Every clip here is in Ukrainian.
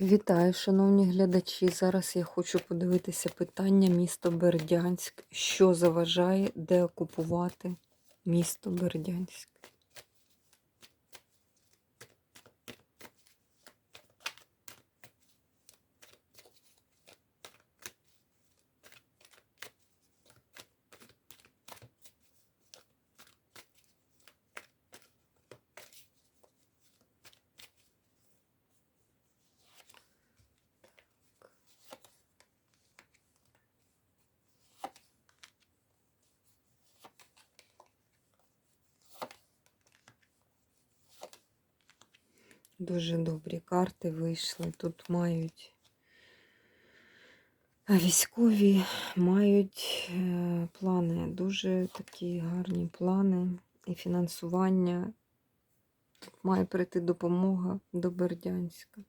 Вітаю, шановні глядачі. Зараз я хочу подивитися питання місто Бердянськ. Що заважає деокупувати місто Бердянськ? Дуже добрі карти вийшли. Тут мають військові мають е, плани, дуже такі гарні плани і фінансування. Тут має прийти допомога до Бердянська.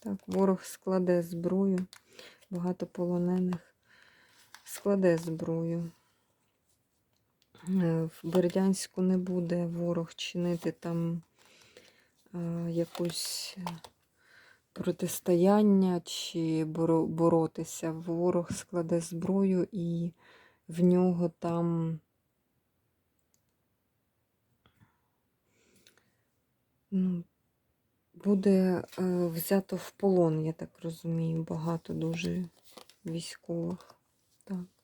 Так, ворог складе зброю, багато полонених складе зброю. Е, В Бердянську не буде ворог чинити там е, якусь е, протистояння чи боротися. Ворог складе зброю і в нього там ну, буде взято в полон, я так розумію, багато дуже військових. Так.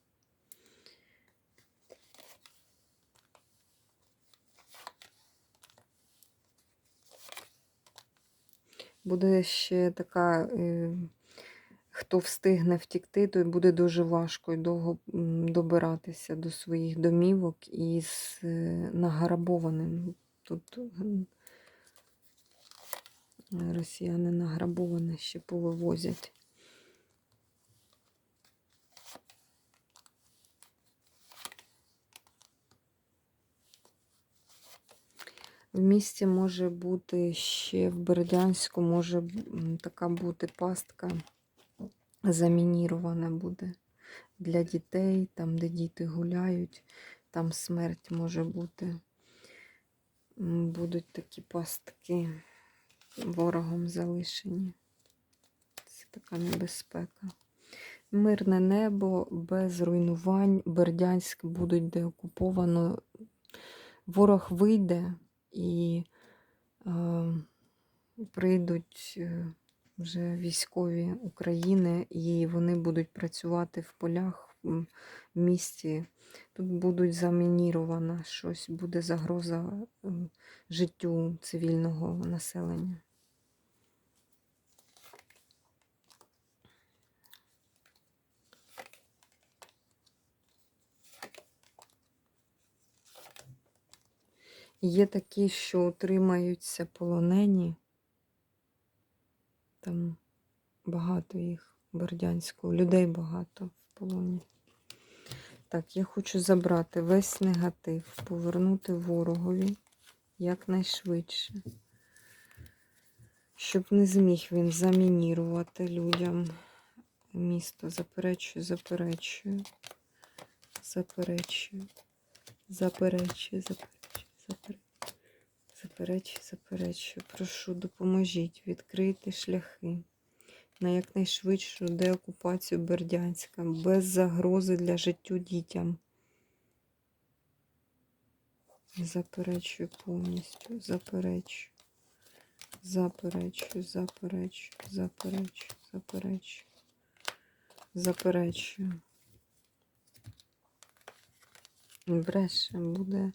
Буде ще така, е, хто встигне втікти, то буде дуже важко і довго добиратися до своїх домівок із е, награбованим. Тут росіяни награбоване ще повивозять. В місті може бути ще в Бердянську, може така бути пастка замінірована буде для дітей, там, де діти гуляють, там смерть може бути. Будуть такі пастки ворогом залишені. Це така небезпека. Мирне небо без руйнувань. Бердянськ будуть деокуповано. Ворог вийде і е, прийдуть вже військові України, і вони будуть працювати в полях в місті. Тут будуть замініровано щось, буде загроза життю цивільного населення. Є такі, що утримаються полонені. Там багато їх в людей багато в полоні. Так, я хочу забрати весь негатив, повернути ворогові якнайшвидше. Щоб не зміг він замінірувати людям місто. Заперечую, заперечую, заперечую, заперечую, заперечую. Заперечую, заперечую. Прошу, допоможіть відкрити шляхи на якнайшвидшу деокупацію Бердянська без загрози для життю дітям. Заперечую повністю, заперечую, заперечую, заперечую, заперечую, заперечую, заперечую. Бреше буде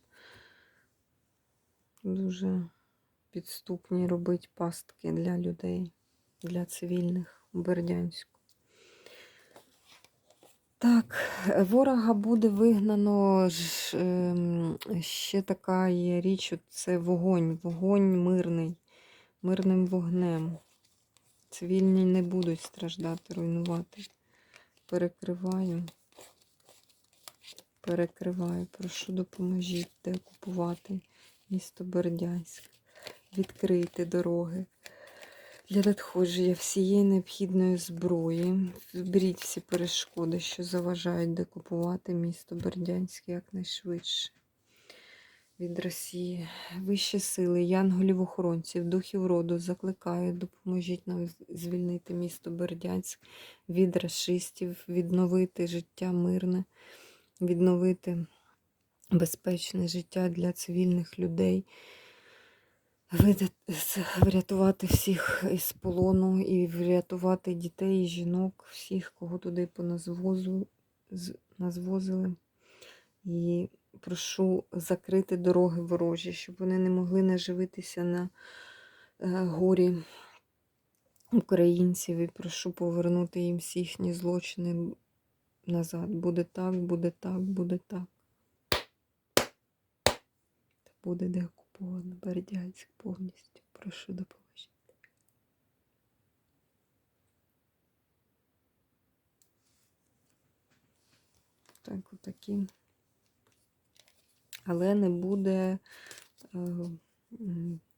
дуже підступні робить пастки для людей, для цивільних у Бердянську. Так, ворога буде вигнано ем, ще така є річ, це вогонь, вогонь мирний, мирним вогнем. Цивільні не будуть страждати, руйнувати. Перекриваю. Перекриваю. Прошу допоможіть деокупувати місто Бердянськ. Відкрийте дороги для надходження всієї необхідної зброї. Вберіть всі перешкоди, що заважають декупувати місто Бердянське якнайшвидше. від Росії. Вищі сили, янголів-охоронців, духів роду закликаю, допоможіть нам звільнити місто Бердянськ від расистів, відновити життя мирне, відновити безпечне життя для цивільних людей, врятувати всіх із полону і врятувати дітей і жінок, всіх, кого туди поназвозу, з- назвозили. І прошу закрити дороги ворожі, щоб вони не могли наживитися на е, горі українців. І прошу повернути їм всі їхні злочини назад. Буде так, буде так, буде так. Буде деокуповано Бердянськ повністю. Прошу допоможіть. Так, отакі. Але не буде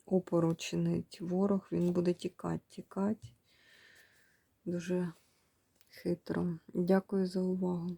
опору чинить ворог, він буде тікати, тікати. Дуже хитро. Дякую за увагу.